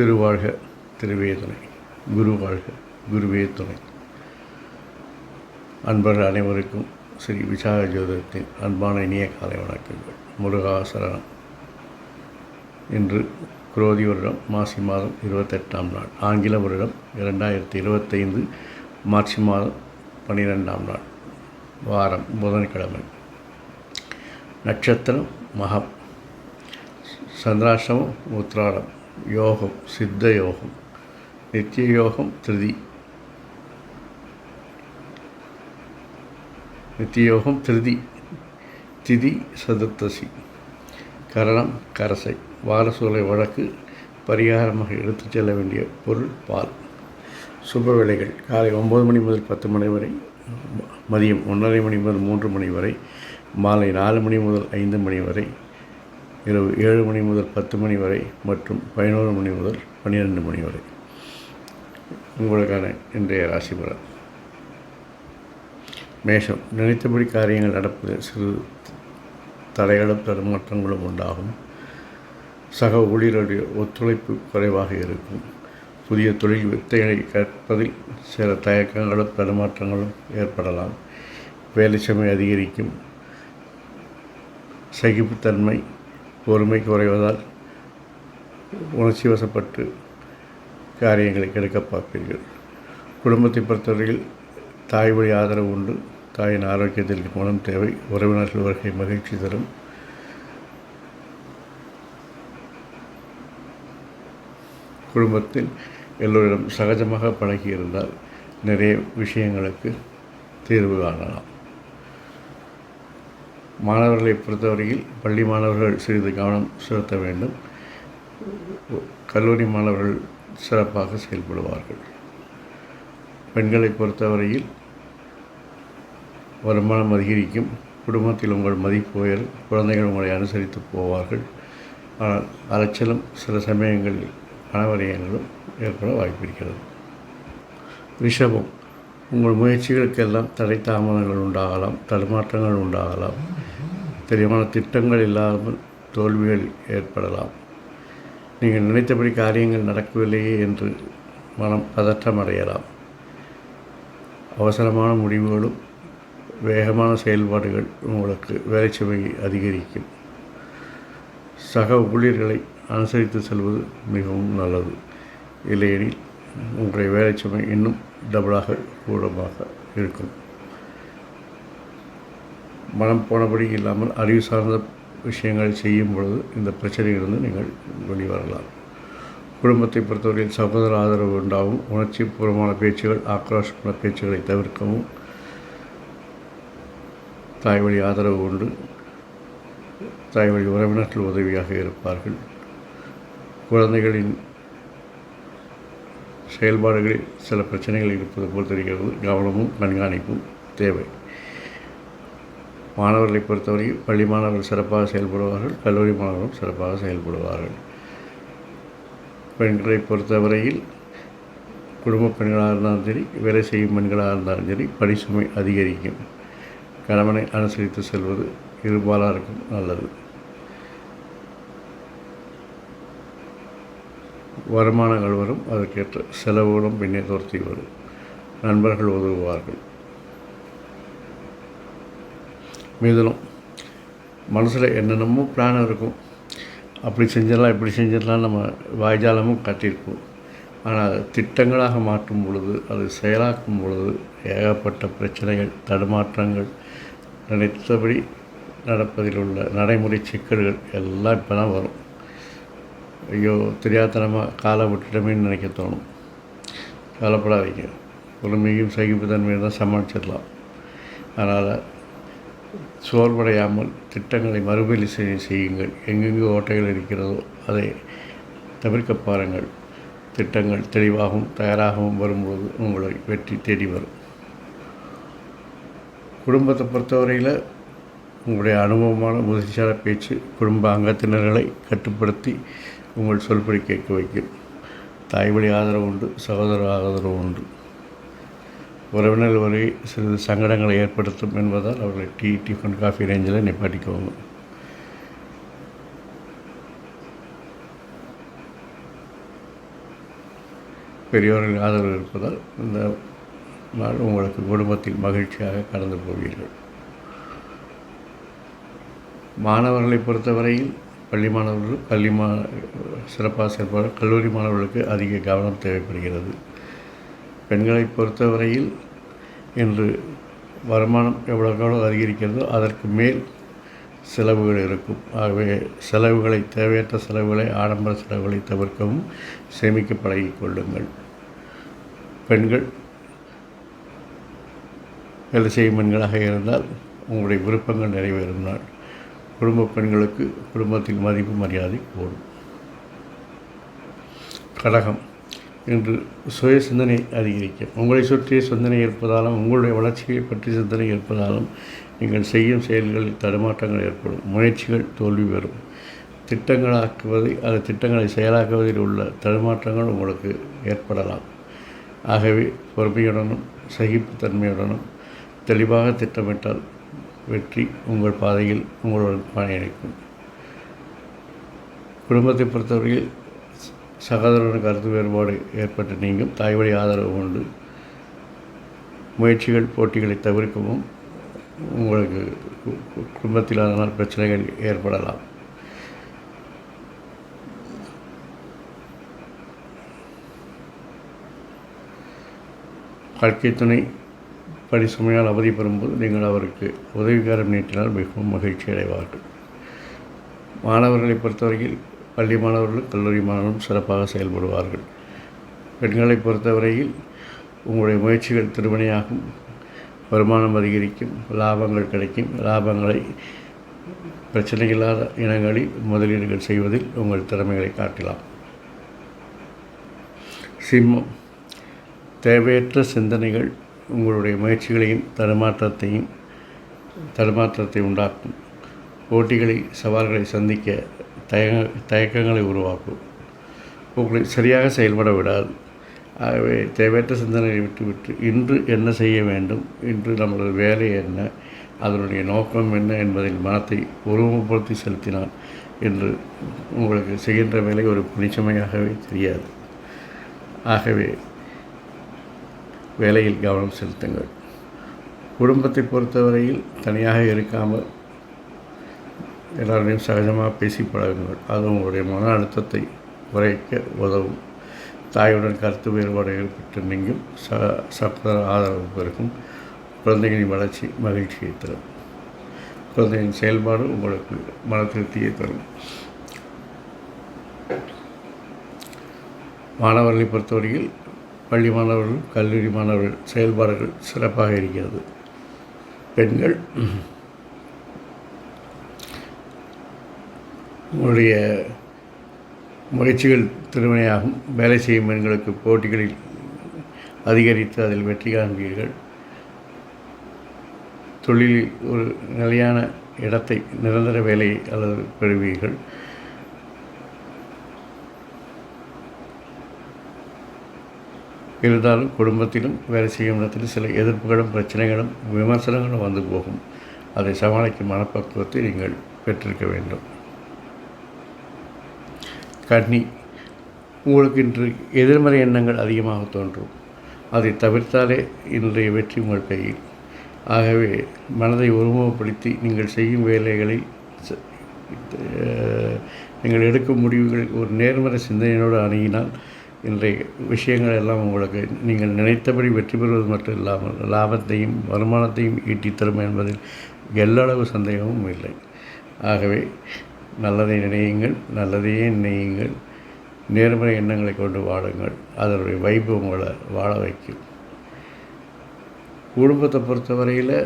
திருவாழ்க திருவே துணை குரு வாழ்க குருவே துணை. அன்பர்கள் அனைவருக்கும் ஸ்ரீ விசாக ஜோதிடத்தின் அன்பான இனிய காலை வணக்கங்கள். முருகாசரணம் இன்று குரோதி வருடம் மாசி மாதம் இருபத்தெட்டாம் நாள். ஆங்கில வருடம் இரண்டாயிரத்தி இருபத்தைந்து மார்ச் மாதம் பன்னிரெண்டாம் நாள். வாரம் புதன்கிழமை. நட்சத்திரம் மகம். சந்திராஷ்டமம் உத்ராடம் யோகம் சித்த யோகம் நித்திய யோகம் திருதி. நித்திய யோகம் திருதி. திதி சதுர்த்தசி. கரணம் கரசை. வாரசூலை வழக்கு பரிகாரமாக எடுத்துச் செல்ல வேண்டிய பொருள் பால். சுப வேலைகள் காலை ஒம்பது மணி முதல் பத்து மணி வரை மதியம் ஒன்றரை மணி முதல் மூன்று மணி வரை மாலை நாலு மணி முதல் ஐந்து மணி வரை இரவு ஏழு மணி முதல் பத்து மணி வரை மற்றும் பதினோரு மணி முதல் பன்னிரெண்டு மணி வரை. உங்களுக்கான இன்றைய ராசி பலன். மேஷம் நினைத்தபடி காரியங்கள் நடப்பது சிறு தடைகளும் தடுமாற்றங்களும் உண்டாகும். சக ஊழியருடைய ஒத்துழைப்பு குறைவாக இருக்கும். புதிய தொழில் வித்தைகளை கற்பதில் சில தயக்கங்களும் தடுமாற்றங்களும் ஏற்படலாம். வேலை சுமை அதிகரிக்கும். சகிப்புத்தன்மை பொறுமை குறைவதால் உணர்ச்சி வசப்பட்டு காரியங்களை கெடுக்க பார்ப்பீர்கள். குடும்பத்தை பொறுத்தவரையில் தாய் வழி ஆதரவு உண்டு. தாயின் ஆரோக்கியத்தில் மனம் தேவை. உறவினர்கள் வருகை மகிழ்ச்சி தரும். குடும்பத்தில் எல்லோரிடம் சகஜமாக பழகியிருந்தால் நிறைய விஷயங்களுக்கு தீர்வு காணலாம். மாணவர்களை பொறுத்தவரையில் பள்ளி மாணவர்கள் சிறிது கவனம் செலுத்த வேண்டும். கல்லூரி மாணவர்கள் சிறப்பாக செயல்படுவார்கள். பெண்களை பொறுத்தவரையில் வருமானம் அதிகரிக்கும். குடும்பத்தில் உங்கள் மதிப்பு உயரும். குழந்தைகள் உங்களை அனுசரித்து போவார்கள். ஆனால் அலைச்சலும் சில சமயங்களில் பணவரையங்களும் ஏற்பட வாய்ப்பிருக்கிறது ரிஷபம். உங்கள் முயற்சிகளுக்கெல்லாம் தடை தாமதங்கள் உண்டாகலாம். தடுமாற்றங்கள் உண்டாகலாம். தெளிவான திட்டங்கள் இல்லாமல் தோல்விகள் ஏற்படலாம். நீங்கள் நினைத்தபடி காரியங்கள் நடக்கவில்லையே என்று மனம் பதற்றம் அடையலாம். அவசரமான முடிவுகளும் வேகமான செயல்பாடுகள் உங்களுக்கு வேலை சுமையை அதிகரிக்கும். சக ஊழியர்களை அனுசரித்து செல்வது மிகவும் நல்லது. இல்லையெனில் உங்களுடைய வேலை சுமை இன்னும் டபுளாக கூடமாக இருக்கும். மனம் போனபடி இல்லாமல் அறிவு சார்ந்த விஷயங்கள் செய்யும் பொழுது இந்த பிரச்சனையிலிருந்து நீங்கள் வெளிவரலாம் குடும்பத்தை பொறுத்தவரையில் சகோதர ஆதரவு உண்டாகும். உணர்ச்சி பூர்வமான பேச்சுகள் ஆக்ரோஷமான பேச்சுகளை தவிர்க்கவும் தாய்வழி ஆதரவு உண்டு. தாய்வழி உறவினர்கள் உதவியாக இருப்பார்கள். குழந்தைகளின் செயல்பாடுகளில் சில பிரச்சனைகள் இருப்பது போல் தெரிகிறது. கவனமும் கண்காணிப்பும் தேவை. மாணவர்களை பொறுத்தவரை பள்ளி மாணவர்கள் சிறப்பாக செயல்படுவார்கள் கல்லூரி மாணவர்களும் சிறப்பாக செயல்படுவார்கள். பெண்களை பொறுத்தவரையில் குடும்ப பெண்களாக இருந்தாலும் சரி வேலை செய்யும் பெண்களாக இருந்தாலும் சரி பணிசுமை அதிகரிக்கும். கணவனை அனுசரித்து செல்வது இருபாலாருக்கும் நல்லது. வருமானங்கள் வரும் அதற்கேற்ற செலவுகளும் பின்னே துரத்தி வரும். நண்பர்கள் உதவுவார்கள். மிதுனம் மனசில் என்னென்னமோ பிளான் இருக்கும். அப்படி செஞ்சிடலாம் இப்படி செஞ்சிடலாம் நம்ம வாய்ஜாலமும் கட்டியிருப்போம் ஆனால் திட்டங்களாக மாற்றும் பொழுது அது செயலாக்கும் பொழுது ஏகப்பட்ட பிரச்சனைகள் தடுமாற்றங்கள் நினைத்தபடி நடப்பதில் உள்ள நடைமுறை சிக்கல்கள் எல்லாம் இப்போ தான் வரும். ஐயோ தெரியாதனமாக காலை விட்டுட்டோமேன்னு நினைக்க தோணும். கவலைப்படாதீங்க. பொறுமையும் சகிப்புத்தன்மையும் தான் சமாளிச்சிடலாம். அதனால் சோர்வடையாமல் திட்டங்களை மறுபரிசீலனை செய்யுங்கள். எங்கெங்கு ஓட்டைகள் இருக்கிறதோ அதை தவிர்க்க பாருங்கள். திட்டங்கள் தெளிவாகவும் தயாராகவும் வரும்போது உங்களை வெற்றி தேடி வரும். குடும்பத்தை பொறுத்தவரையில் உங்களுடைய அனுபவமான முதிர்ச்சியான பேச்சு குடும்ப அங்கத்தினர்களை கட்டுப்படுத்தி உங்கள் சொல்படி கேட்க வைக்கும். தாய் வழி ஆதரவு உண்டு சகோதர ஆதரவு உண்டு. உறவினர் வரை சிறிது சங்கடங்களை ஏற்படுத்தும் என்பதால் அவர்களை டீ டிஃபன் காஃபி ரேஞ்சில் நிப்பாட்டிக்குவாங்க பெரியோர்கள் ஆதரவு இருப்பதால் இந்த நாள் உங்களுக்கு குடும்பத்தில் மகிழ்ச்சியாக கடந்து போவீர்கள். மாணவர்களை பொறுத்தவரையில் பள்ளி மாணவர்கள் பள்ளி மா சிறப்பாக செயல்பட கல்லூரி மாணவர்களுக்கு அதிக கவனம் தேவைப்படுகிறது. பெண்களை பொறுத்தவரையில் இன்று வருமானம் எவ்வளோக்கு எவ்வளோ அதிகரிக்கிறதோ அதற்கு மேல் செலவுகள் இருக்கும். ஆகவே செலவுகளை தேவையற்ற செலவுகளை ஆடம்பர செலவுகளை தவிர்க்கவும் சேமிக்க பழகிக்கொள்ளுங்கள் பெண்கள் வேலை செய்யும் பெண்களாக இருந்தால் உங்களுடைய விருப்பங்கள் நிறைவேறும் நாள். குடும்ப பெண்களுக்கு குடும்பத்தின் மதிப்பு மரியாதை கூடும். கடகம். என்று சுய சிந்தனை அதிகரிக்கும். உங்களை சுற்றிய சிந்தனை இருப்பதாலும் உங்களுடைய வளர்ச்சியை பற்றி சிந்தனை இருப்பதாலும் நீங்கள் செய்யும் செயல்களில் தடுமாற்றங்கள் ஏற்படும். முயற்சிகள் தோல்வி பெறும். திட்டங்களாக்குவதை அது திட்டங்களை செயலாக்குவதில் உள்ள தடுமாற்றங்கள் உங்களுக்கு ஏற்படலாம். ஆகவே பொறுமையுடனும் சகிப்புத்தன்மையுடனும் தெளிவாக திட்டமிட்டால் வெற்றி உங்கள் பாதையில் உங்களுடன் பயணிக்கும். குடும்பத்தை பொறுத்தவரையில் சகோதரனுக்கு கருத்து வேறுபாடு ஏற்பட்டு நீங்கும் தாய்வழி ஆதரவு கொண்டு முயற்சிகள் போட்டிகளை தவிர்க்கவும் உங்களுக்கு குடும்பத்தில் அதனால் பிரச்சனைகள் ஏற்படலாம். வாழ்க்கை துணை படி சுமையால் அவதி பெறும்போது நீங்கள் அவருக்கு உதவிகாரம் நீட்டினால் மிகவும் மகிழ்ச்சி அடைவார்கள் மாணவர்களை பொறுத்தவரையில் பள்ளி மாணவர்களும் கல்லூரி மாணவர்களும் சிறப்பாக செயல்படுவார்கள். பெண்களை பொறுத்தவரையில் உங்களுடைய முயற்சிகள் திருமணியாகும். வருமானம் அதிகரிக்கும் லாபங்கள் கிடைக்கும். லாபங்களை பிரச்சனை இல்லாத இனங்களில் முதலீடுகள் செய்வதில் உங்கள் திறமைகளை காட்டலாம். சிம்மம். தேவையற்ற சிந்தனைகள் உங்களுடைய முயற்சிகளையும் தடுமாற்றத்தையும் தடுமாற்றத்தை உண்டாக்கும். போட்டிகளை சவால்களை சந்திக்க தயங்க தயக்கங்களை உருவாக்கும். உங்களை சரியாக செயல்பட விடாது. ஆகவே தேவையற்ற சிந்தனையை விட்டுவிட்டு இன்று என்ன செய்ய வேண்டும்? இன்று நம்மளது வேலை என்ன? அதனுடைய நோக்கம் என்ன என்பதில் மனத்தை உருவப்படுத்தி செலுத்தினால் என்று உங்களுக்கு செய்கின்ற வேலை ஒரு புனிச்சமையாகவே தெரியாது. ஆகவே வேலையில் கவனம் செலுத்துங்கள். குடும்பத்தை பொறுத்தவரையில் தனியாக இருக்காமல் எல்லாரையும் சகஜமாக பேசி பழகுங்கள். அது உங்களுடைய மன அழுத்தத்தை குறைக்க உதவும். தாயுடன் கருத்து வேறுபாடு ஏற்பட்டு நீங்கும். ச சகோதர ஆதரவு பெருக்கும் குழந்தைகளின் வளர்ச்சி மகிழ்ச்சியை தரும். குழந்தையின் செயல்பாடு உங்களுக்கு மன திருப்தியை தரும். மாணவர்களை பொறுத்தவரையில் பள்ளி மாணவர்கள் கல்லூரி மாணவர்கள் செயல்பாடுகள் சிறப்பாக இருக்கிறது. பெண்கள் உங்களுடைய முயற்சிகள் திருமணையாகும் வேலை செய்யும் பெண்களுக்கு போட்டிகளில் அதிகரித்து அதில் வெற்றி காண்பீர்கள். தொழிலில் ஒரு நிலையான இடத்தை நிரந்தர வேலை அல்லது பெறுவீர்கள். இருந்தாலும் குடும்பத்திலும் வேலை செய்யும் இடத்தில் சில எதிர்ப்புகளும் பிரச்சனைகளும் விமர்சனங்களும் வந்து போகும். அதை சமாளிக்கும் மனப்பக்குவத்தை நீங்கள் பெற்றிருக்க வேண்டும். கன்னி உங்களுக்கு இன்று எதிர்மறை எண்ணங்கள் அதிகமாக தோன்றும். அதை தவிர்த்தாலே இன்றைய வெற்றி உங்கள் கையில். ஆகவே மனதை ஒருமுகப்படுத்தி நீங்கள் செய்யும் வேலைகளில் நீங்கள் எடுக்கும் முடிவுகள் ஒரு நேர்மறை சிந்தனையோடு அணுகினால் இன்றைய விஷயங்கள் எல்லாம் உங்களுக்கு நீங்கள் நினைத்தபடி வெற்றி பெறுவது மட்டும் இல்லாமல் லாபத்தையும் வருமானத்தையும் ஈட்டித்தரும் என்பதில் எல்லளவு சந்தேகமும் இல்லை. ஆகவே நல்லதை நினையுங்கள் நல்லதையே நினையுங்கள். நேர்மறை எண்ணங்களை கொண்டு வாழுங்கள். அதனுடைய வைப்பு உங்களை வாழ வைக்கும். குடும்பத்தை பொறுத்தவரையில்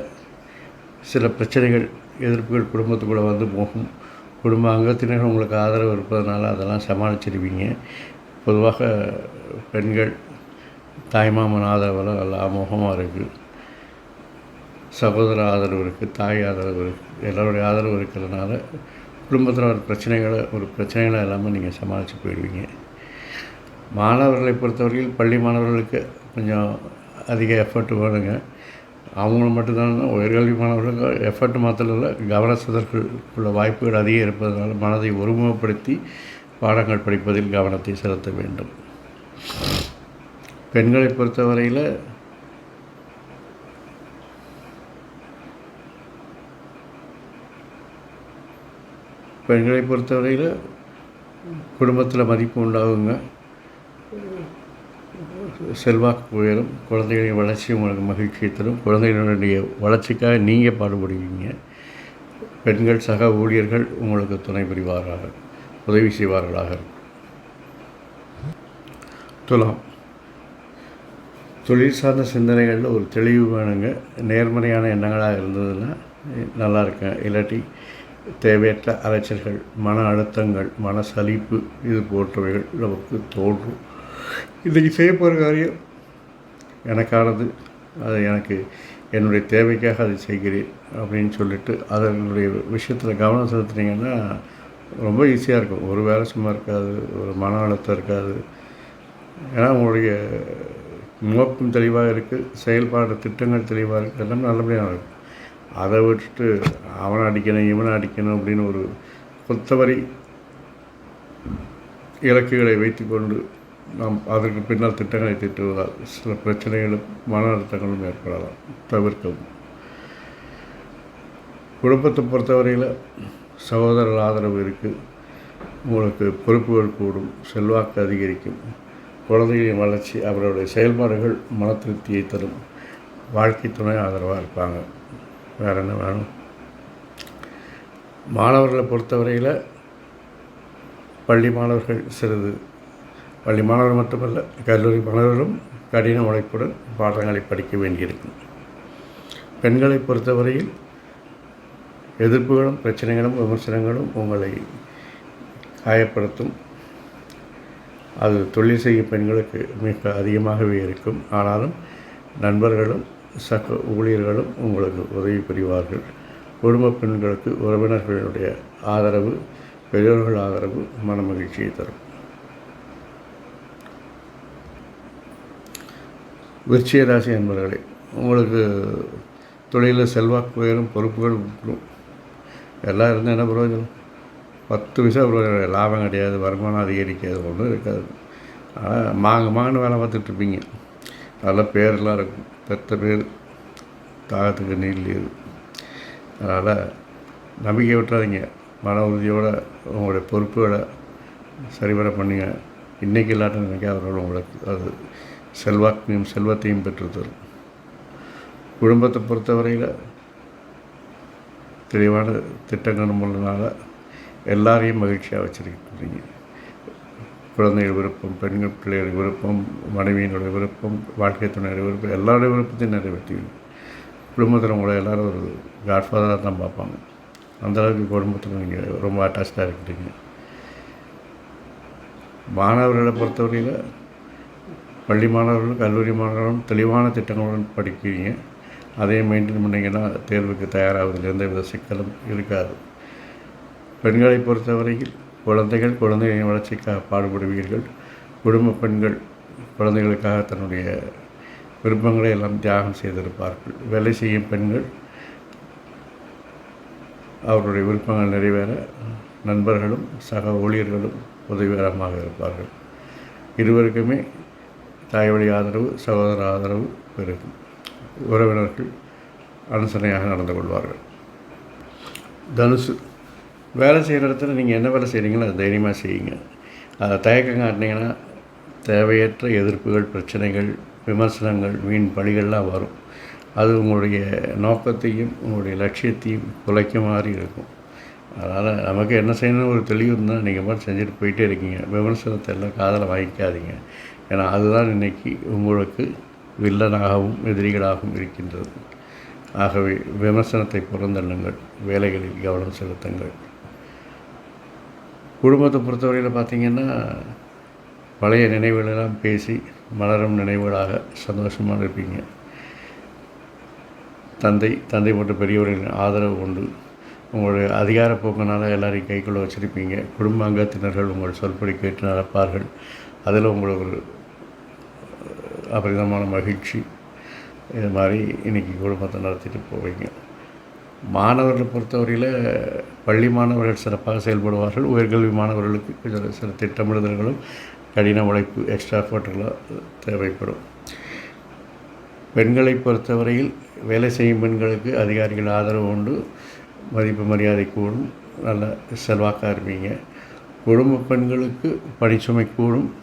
சில பிரச்சனைகள் எதிர்ப்புகள் குடும்பத்துக்குள்ளே வந்து போகும். குடும்ப அங்கத்தினர்கள் உங்களுக்கு ஆதரவு இருப்பதனால அதெல்லாம் சமாளிச்சிருவீங்க. பொதுவாக பெண்கள் தாய்மாமன் ஆதரவெல்லாம் நல்லா அமோகமாக இருக்குது சகோதர ஆதரவு இருக்குது தாய் ஆதரவு இருக்குது எல்லோருடைய ஆதரவு இருக்கிறதுனால குடும்பத்தில் ஒரு பிரச்சனைகளை ஒரு பிரச்சனைகளை இல்லாமல் நீங்கள் சமாளித்து போயிடுவீங்க. மாணவர்களை பொறுத்தவரையில் பள்ளி மாணவர்களுக்கு கொஞ்சம் அதிக எஃபர்ட் வேணுங்க. அவங்கள மட்டும்தான் உயர்கல்வி மாணவர்களுக்கு எஃபர்ட் மாத்திரம் இல்லை கவன உள்ள வாய்ப்புகள் அதிகம் இருப்பதனால் மனதை ஒருமுகப்படுத்தி பாடங்கள் படிப்பதில் கவனத்தை செலுத்த வேண்டும். பெண்களை பொறுத்தவரையில் பெண்களை பொறுத்தவரையில் குடும்பத்தில் மதிப்பு உண்டாகுங்க. செல்வாக்கு உயரும். குழந்தைகளின் வளர்ச்சி உங்களுக்கு மகிழ்ச்சியை தரும். குழந்தைகளுடைய வளர்ச்சிக்காக நீங்கள் பாடுபடுவீங்க. பெண்கள் சக ஊழியர்கள் உங்களுக்கு துணை புரிவார்கள் உதவி செய்வார்களாக துலாம். தொழில் சார்ந்த சிந்தனைகளில் ஒரு தெளிவு வேணுங்க. நேர்மறையான எண்ணங்களாக இருந்ததுன்னா நல்லா இருக்கேன். இல்லாட்டி தேவையற்ற அலைச்சல்கள் மன அழுத்தங்கள் மன சலிப்பு இது போன்றவைகள் நமக்கு தோன்றும். இன்றைக்கி செய்ய போகிற காரியம் எனக்கானது. அது எனக்கு என்னுடைய தேவைக்காக அதை செய்கிறேன் அப்படின்னு சொல்லிட்டு அதனுடைய விஷயத்தில் கவனம் செலுத்துனீங்கன்னா ரொம்ப ஈஸியாக இருக்கும். ஒரு வேலை சும்மா இருக்காது ஒரு மன அழுத்தம் இருக்காது. ஏன்னா உங்களுடைய நோக்கம் தெளிவாக இருக்குது செயல்பாடு திட்டங்கள் தெளிவாக இருக்குது எல்லாம் நல்லபடியாக இருக்கும் அதை விட்டுட்டு அவனை அடிக்கணும் இவனை அடிக்கணும் அப்படின்னு ஒரு கொத்தவரி இலக்குகளை வைத்துக்கொண்டு நாம் அதற்கு பின்னால் திட்டங்களை திட்டுவதால் சில பிரச்சனைகளும் மன அழுத்தங்களும் ஏற்படலாம் தவிர்க்கவும். குடும்பத்தை பொறுத்தவரையில் சகோதரர் ஆதரவு இருக்குது உங்களுக்கு பொறுப்புகள் கூடும் செல்வாக்கு அதிகரிக்கும். குழந்தைகளின் வளர்ச்சி அவர்களுடைய செயல்பாடுகள் மன திருப்தியை தரும். வாழ்க்கை துணை ஆதரவாக இருப்பாங்க. வேறு என்ன வேணும்? மாணவர்களை பொறுத்தவரையில் பள்ளி மாணவர்கள் சிறிது பள்ளி மாணவர்கள் மட்டுமல்ல கல்லூரி மாணவர்களும் கடின உழைப்புடன் பாடங்களை படிக்க வேண்டியிருக்கும். பெண்களை பொறுத்தவரையில் எதிர்ப்புகளும் பிரச்சனைகளும் விமர்சனங்களும் உங்களை காயப்படுத்தும். அது தொழில் செய்யும் பெண்களுக்கு மிக அதிகமாகவே இருக்கும். ஆனாலும் நண்பர்களும் சக ஊழியர்களும் உங்களுக்கு உதவி புரிவார்கள். குடும்ப பெண்களுக்கு உறவினர்களுடைய ஆதரவு பெரியோர்கள் ஆதரவு மன மகிழ்ச்சியை தரும். விருச்சிய ராசி என்பவர்களே உங்களுக்கு தொழிலில் செல்வாக்கு உயரும் பொறுப்புகள் உட்கும் எல்லாம் இருந்தால் என்ன பிரயோஜனம்? பத்து விஷயம் பிரயோஜனம். லாபம் கிடையாது வருமானம் அதிகரிக்காது ஒன்றும் இருக்காது. ஆனால் மாங்க மாங்கன்னு வேலை பார்த்துட்ருப்பீங்க நல்ல பேரெல்லாம் இருக்கும். பெத்த பேர் தாகத்துக்கு நீர் இது அதனால் நம்பிக்கை விட்டுறாதீங்க. மன உறுதியோடு உங்களுடைய பொறுப்புகளை சரிவர பண்ணுங்க. இன்றைக்கி இல்லாட்டும் நினைக்காத உங்களுக்கு அது செல்வாக்கையும் செல்வத்தையும் பெற்றுத்தரும். குடும்பத்தை பொறுத்தவரையில் தெளிவான திட்டங்கள் மூலனால் எல்லாரையும் மகிழ்ச்சியாக வச்சுருக்கீங்க. குழந்தைகள் விருப்பம் பெண்கள் பிள்ளைகள் விருப்பம் மனைவியினுடைய விருப்பம் வாழ்க்கை துணையுடைய விருப்பம் எல்லாருடைய விருப்பத்தையும் நிறைவேற்றுவீங்க குடும்பத்தில் உங்களை எல்லோரும் ஒரு காட்ஃபாதராக தான் பார்ப்பாங்க. அந்தளவுக்கு குடும்பத்தில் நீங்கள் ரொம்ப அட்டாச்சாக இருக்கிறீங்க. மாணவர்களை பொறுத்தவரையில் பள்ளி மாணவர்களும் கல்லூரி மாணவர்களும் தெளிவான திட்டங்களுடன் படிக்கிறீங்க. அதே மெயின்டைன் பண்ணிங்கன்னா தேர்வுக்கு தயாராவதில் எந்த வித சிக்கலும் இருக்காது. பெண்களை பொறுத்தவரையில் குழந்தைகள் குழந்தைகளின் வளர்ச்சிக்காக பாடுபடுவீர்கள். குடும்ப பெண்கள் குழந்தைகளுக்காக தன்னுடைய விருப்பங்களை எல்லாம் தியாகம் செய்திருப்பார்கள். வேலை செய்யும் பெண்கள் அவருடைய விருப்பங்கள் நிறைவேற நண்பர்களும் சக ஊழியர்களும் உதவிகரமாக இருப்பார்கள். இருவருக்குமே தாய் வழி ஆதரவு சகோதர ஆதரவு பெருகும். உறவினர்கள் அனுசரணையாக நடந்து கொள்வார்கள். தனுசு வேலை செய்கிற இடத்துல நீங்கள் என்ன வேலை செய்கிறீங்களோ அதை தைரியமாக செய்யுங்க. அதை தயக்கம் காட்டினீங்கன்னா தேவையற்ற எதிர்ப்புகள் பிரச்சனைகள் விமர்சனங்கள் வீண் பழிகள்லாம் வரும். அது உங்களுடைய நோக்கத்தையும் உங்களுடைய லட்சியத்தையும் குலைக்க மாதிரி இருக்கும். அதனால் நமக்கு என்ன செய்யணும்னு ஒரு தெளிவு இருந்தால் நீங்கள் மட்டும் செஞ்சுட்டு போயிட்டே இருக்கீங்க. விமர்சனத்தை எல்லாம் காதலை வாங்கிக்காதீங்க. ஏன்னா அதுதான் இன்றைக்கி உங்களுக்கு வில்லனாகவும் எதிரிகளாகவும் இருக்கின்றது. ஆகவே விமர்சனத்தை புறந்தள்ளுங்கள். வேலைகளில் கவனம் செலுத்துங்கள். குடும்பத்தை பொறுத்தவரையில் பார்த்திங்கன்னா பழைய நினைவுகளெல்லாம் பேசி மலரும் நினைவுகளாக சந்தோஷமாக இருப்பீங்க. தந்தை தந்தை போன்ற பெரியவர்களின் ஆதரவு உண்டு. உங்களுடைய அதிகாரப்போக்கினால் எல்லாரையும் கைக்குள்ளே வச்சுருப்பீங்க. குடும்ப அங்கத்தினர்கள் உங்கள் சொல்படி கேட்டு நடப்பார்கள். அதில் உங்களுக்கு ஒரு அபரிதமான மகிழ்ச்சி. இது மாதிரி இன்றைக்கி குடும்பத்தை நடத்திட்டு போவீங்க. மாணவர்களை பொறுத்தவரையில் பள்ளி மாணவர்கள் சிறப்பாக செயல்படுவார்கள். உயர்கல்வி மாணவர்களுக்கு சில சில திட்டமிடுதல்களும் கடின உழைப்பு எக்ஸ்ட்ரா எஃபர்ட்லாம் தேவைப்படும். பெண்களை பொறுத்தவரையில் வேலை செய்யும் பெண்களுக்கு அதிகாரிகள் ஆதரவு உண்டு. மதிப்பு மரியாதை கூடும். நல்ல செல்வாக்காக இருப்பீங்க. குடும்ப பெண்களுக்கு பணிச்சுமை கூடும்.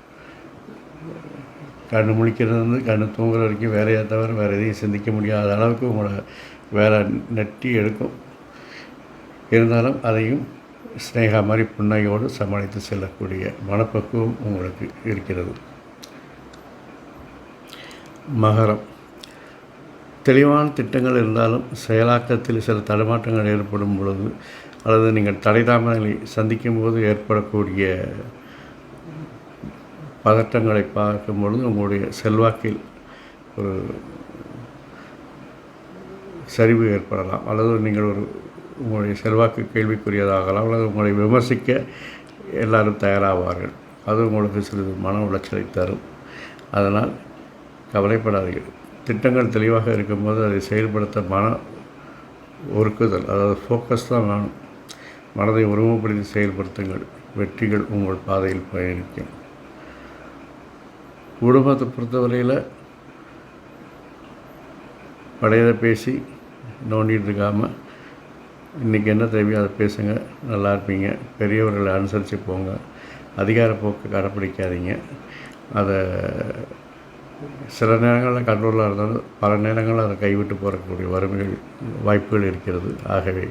கண்ணு முழிக்கிறது வந்து கண்ணு தூங்குற வரைக்கும் வேலையை தவிர வேறு எதையும் சிந்திக்க முடியாத அளவுக்கு உங்களோட வேலை நெட்டி எடுக்கும். இருந்தாலும் அதையும் ஸ்னேகா மாதிரி புன்னையோடு சமாளித்து செல்லக்கூடிய மனப்பக்குவம் உங்களுக்கு இருக்கிறது. மகரம். தெளிவான திட்டங்கள் இருந்தாலும் செயலாக்கத்தில் சில தடுமாற்றங்கள் ஏற்படும் பொழுது அல்லது நீங்கள் தடை தாமதங்களை சந்திக்கும் போது ஏற்படக்கூடிய பதட்டங்களை பார்க்கும் பொழுது உங்களுடைய செல்வாக்கில் ஒரு சரிவு ஏற்படலாம் அல்லது நீங்கள் ஒரு உங்களுடைய செல்வாக்கு கேள்விக்குரியதாகலாம் அல்லது உங்களை விமர்சிக்க எல்லாரும் தயாராவார்கள். அது உங்களுக்கு சிறிது மன உளைச்சலை தரும். அதனால் கவலைப்படாதீர்கள். திட்டங்கள் தெளிவாக இருக்கும்போது அதை செயல்படுத்த மன ஒருக்குதல் அதாவது ஃபோக்கஸ் தான் வேணும். மனதை உருவப்படுத்தி செயல்படுத்துங்கள். வெற்றிகள் உங்கள் பாதையில் பயணிக்கும். குடும்பத்தை பொறுத்தவரையில் பழையதை பேசி நோண்டிகிட்டு இருக்காமல் இன்றைக்கி என்ன தேவையோ அதை பேசுங்க நல்லா இருப்பீங்க. பெரியவர்களை அனுசரித்து போங்க. அதிகார போக்கு கடைப்பிடிக்காதீங்க. அதை சில நேரங்களில் கண்ட்ரோலாக இருந்தாலும் பல நேரங்களில் அதை கைவிட்டு போகக்கூடிய வறுமைகள் வாய்ப்புகள் இருக்கிறது. ஆகவே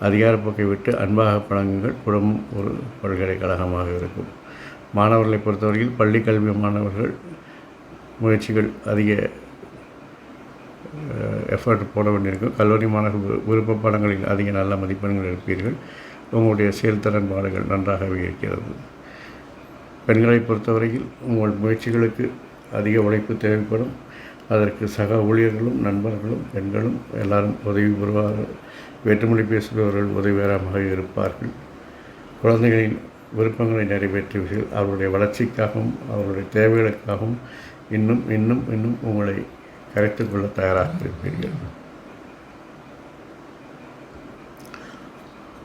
அதிகாரப்போக்கை விட்டு அன்பாக பழங்குங்கள் குடும்பம் ஒரு பல்கலைக்கழகமாக இருக்கும். மாணவர்களை பொறுத்தவரையில் பள்ளி கல்வி மாணவர்கள் முயற்சிகள் அதிக எஃபர்ட் போட வேண்டியிருக்கும். கல்லூரி மாணவர் விருப்ப பாடங்களில் அதிக நல்ல மதிப்பெண்கள் எடுப்பீர்கள். உங்களுடைய செயல்திறன்பாடுகள் நன்றாகவே இருக்கிறது. பெண்களை பொறுத்தவரையில் உங்கள் முயற்சிகளுக்கு அதிக உழைப்பு தேவைப்படும். அதற்கு சக ஊழியர்களும் நண்பர்களும் பெண்களும் எல்லாரும் உதவி பெறுவார்கள் வேற்றுமொழி பேசுபவர்கள் உதவிகரமாக இருப்பார்கள். குழந்தைகளின் விருப்பங்களை நிறைவேற்றுவீர்கள். அவருடைய வளர்ச்சிக்காகவும் அவருடைய தேவைகளுக்காகவும் இன்னும் இன்னும் இன்னும் உங்களை கரைத்துக் கொள்ள தயாராக இருப்பீர்கள்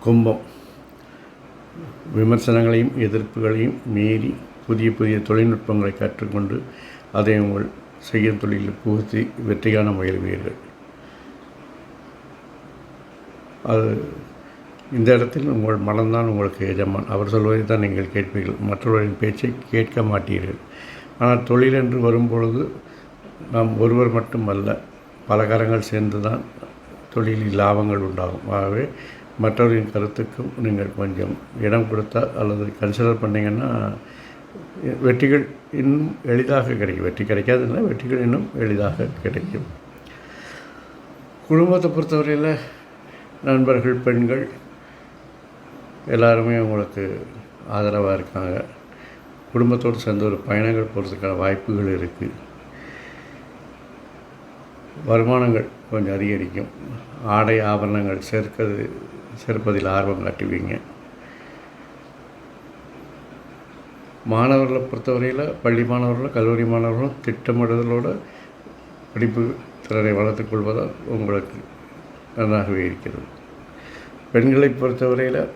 கும்பம். விமர்சனங்களையும் எதிர்ப்புகளையும் மீறி புதிய புதிய தொழில்நுட்பங்களை கற்றுக்கொண்டு அதை உங்கள் செய்யும் தொழிலில் புகுத்தி வெற்றி முயல்வீர்கள். அது இந்த இடத்தில் உங்கள் மனம்தான் உங்களுக்கு எஜமான். அவர் சொல்வதை தான் நீங்கள் கேட்பீர்கள். மற்றவர்களின் பேச்சை கேட்க மாட்டீர்கள். ஆனால் தொழில் என்று வரும்பொழுது நாம் ஒருவர் மட்டும் அல்ல பல கரங்கள் சேர்ந்து தான் தொழிலில் லாபங்கள் உண்டாகும். ஆகவே மற்றவரின் கருத்துக்கும் நீங்கள் கொஞ்சம் இடம் கொடுத்தா அல்லது கன்சிடர் பண்ணிங்கன்னா வெற்றிகள் இன்னும் எளிதாக கிடைக்கும். வெற்றி கிடைக்காதுன்னா வெற்றிகள் இன்னும் எளிதாக கிடைக்கும். குடும்பத்தை பொறுத்தவரையில் நண்பர்கள் பெண்கள் எல்லாருமே உங்களுக்கு ஆதரவாக இருக்காங்க. குடும்பத்தோடு சேர்ந்து ஒரு பயணங்கள் போகிறதுக்கான வாய்ப்புகள் இருக்குது வருமானங்கள் கொஞ்சம் அதிகரிக்கும். ஆடை ஆபரணங்கள் சேர்க்கிறது சேர்ப்பதில் ஆர்வம் காட்டுவீங்க. மாணவர்களை பொறுத்தவரையில் பள்ளி மாணவர்களும் கல்லூரி மாணவர்களும் திட்டமிடுதலோடு படிப்பு திறனை வளர்த்துக் கொள்வதால் உங்களுக்கு நன்றாகவே இருக்கிறது. பெண்களை பொறுத்தவரையில்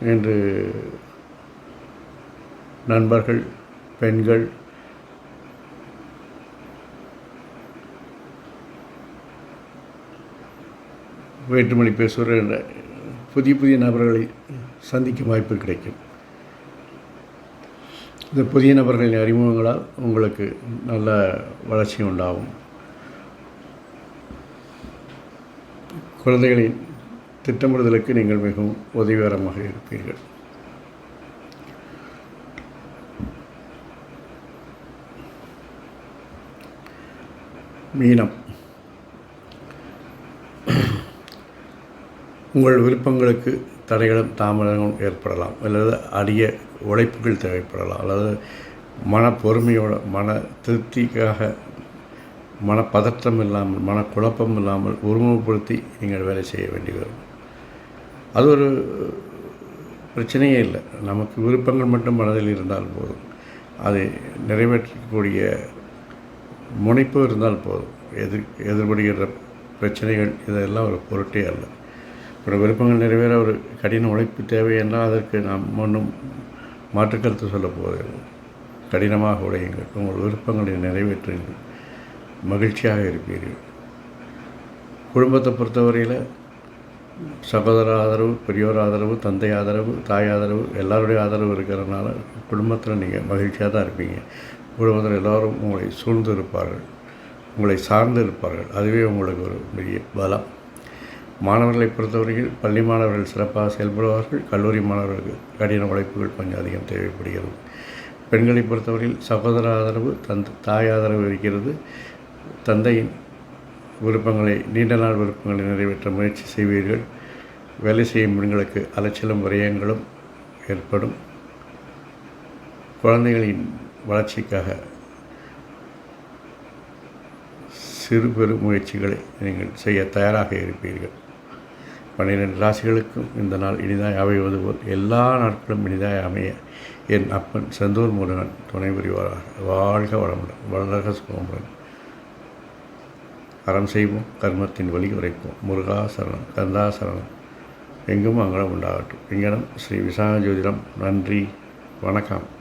இன்று நண்பர்கள் பெண்கள். வேற்றுமொழி பேசுகிற என்ற புதிய புதிய நபர்களை சந்திக்கும் வாய்ப்பு கிடைக்கும். இந்த புதிய நபர்களின் அறிமுகங்களால் உங்களுக்கு நல்ல வளர்ச்சி உண்டாகும். குழந்தைகளின் திட்டமிடுதலுக்கு நீங்கள் மிகவும் உதவிகரமாக இருப்பீர்கள். மீனம். உங்கள் விருப்பங்களுக்கு தடைகளும் தாமதங்களும் ஏற்படலாம். அல்லது அடிய உழைப்புகள் தேவைப்படலாம். அல்லது மன பொறுமையோட மன திருப்திக்காக மனப்பதற்றம் இல்லாமல் மனக்குழப்பம் இல்லாமல் ஒருமுகப்படுத்தி நீங்கள் வேலை செய்ய வேண்டி வரும். அது ஒரு பிரச்சனையே இல்லை. நமக்கு விருப்பங்கள் மட்டும் மனதில் இருந்தால் போதும். அதை நிறைவேற்றக்கூடிய முனைப்பு இருந்தால் போதும். எதிர் எதிர்படுகிற பிரச்சனைகள் இதெல்லாம் ஒரு பொருட்டே அல்ல. ஒரு விருப்பங்கள் நிறைவேற ஒரு கடின உழைப்பு தேவை என்றால் அதற்கு நாம் ஒன்றும் மாற்றுக்கருத்து சொல்லப் போவதில்லை. கடினமாக உழையுங்கள். உங்கள் விருப்பங்களை நிறைவேற்றுங்கள். மகிழ்ச்சியாக இருப்பீர்கள். குடும்பத்தை பொறுத்தவரையில் சகோதர ஆதரவு பெரியோர் ஆதரவு தந்தை ஆதரவு தாய் ஆதரவு எல்லாருடைய ஆதரவு இருக்கிறதுனால குடும்பத்தில் நீங்கள் மகிழ்ச்சியாக தான் இருப்பீங்க. குடும்பத்தில் எல்லோரும் உங்களை சூழ்ந்து இருப்பார்கள் உங்களை சார்ந்து இருப்பார்கள் அதுவே உங்களுக்கு ஒரு பெரிய பலம். மாணவர்களை பொறுத்தவரையில் பள்ளி மாணவர்கள் சிறப்பாக செயல்படுவார்கள். கல்லூரி மாணவர்களுக்கு கடின உழைப்புகள் கொஞ்சம் அதிகம் தேவைப்படுகிறது. பெண்களை பொறுத்தவரையில் சகோதர ஆதரவு தந்தை தாய் ஆதரவு இருக்கிறது. தந்தையின் விருப்பங்களை நீண்ட நாள் விருப்பங்களை நிறைவேற்ற முயற்சி செய்வீர்கள். வேலை செய்யும் பெண்களுக்கு அலைச்சலும் விரயங்களும் ஏற்படும். குழந்தைகளின் வளர்ச்சிக்காக சிறு பெரு முயற்சிகளை நீங்கள் செய்ய தயாராக இருப்பீர்கள். பன்னிரெண்டு ராசிகளுக்கும் இந்த நாள் இனிதாய் அமைவது போல் எல்லா நாட்களும் இனிதாய் அமைய என் அப்பன் செந்தூர் முருகன் துணை புரிவாராக. வாழ்க வளமுடன் வளர்க சுகமுடன். அறம் செய்வோம் கர்மத்தின் வழி உரைப்போம். முருகாசரணம் கந்தாசரணம் எங்கும் அங்கடம் உண்டாகட்டும். இங்கனம் ஸ்ரீ விசாக ஜோதிடம் நன்றி வணக்கம்.